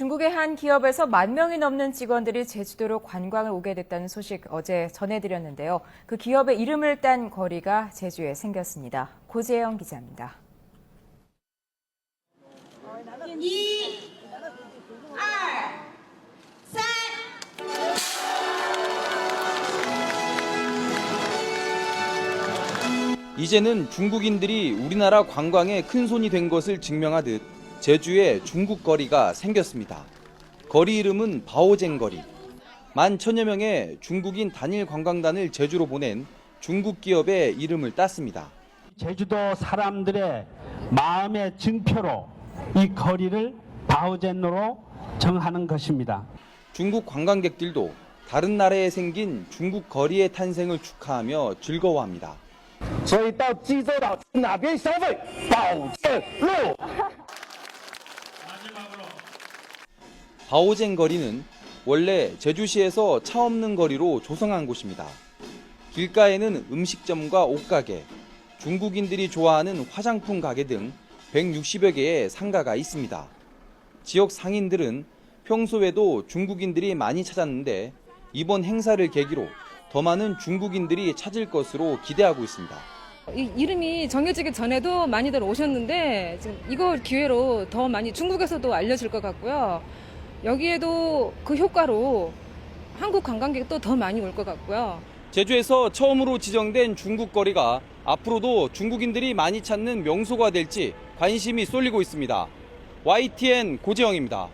중국의 한 기업에서 만 명이 넘는 직원들이 제주도로 관광을 오게 됐다는 소식 어제 전해드렸는데요. 그 기업의 이름을 딴 거리가 제주에 생겼습니다. 고재영 기자입니다. 이, 아, 이제는 중국인들이 우리나라 관광에 큰 손이 된 것을 증명하듯 제주에 중국 거리가 생겼습니다. 거리 이름은 바오젠 거리. 만 천여 명의 중국인 단일 관광단을 제주로 보낸 중국 기업의 이름을 땄습니다. 제주도 사람들의 마음의 증표로 이 거리를 바오젠로로 정하는 것입니다. 중국 관광객들도 다른 나라에 생긴 중국 거리의 탄생을 축하하며 즐거워합니다. 所以到济州岛去哪边消费，保证路。 바오젠 거리는 원래 제주시에서 차 없는 거리로 조성한 곳입니다. 길가에는 음식점과 옷가게, 중국인들이 좋아하는 화장품 가게 등 160여 개의 상가가 있습니다. 지역 상인들은 평소에도 중국인들이 많이 찾았는데 이번 행사를 계기로 더 많은 중국인들이 찾을 것으로 기대하고 있습니다. 이 이름이 정해지기 전에도 많이들 오셨는데 지금 이거 기회로 더 많이 중국에서도 알려질 것 같고요. 여기에도 그 효과로 한국 관광객도 더 많이 올 것 같고요. 제주에서 처음으로 지정된 중국 거리가 앞으로도 중국인들이 많이 찾는 명소가 될지 관심이 쏠리고 있습니다. YTN 고재영입니다.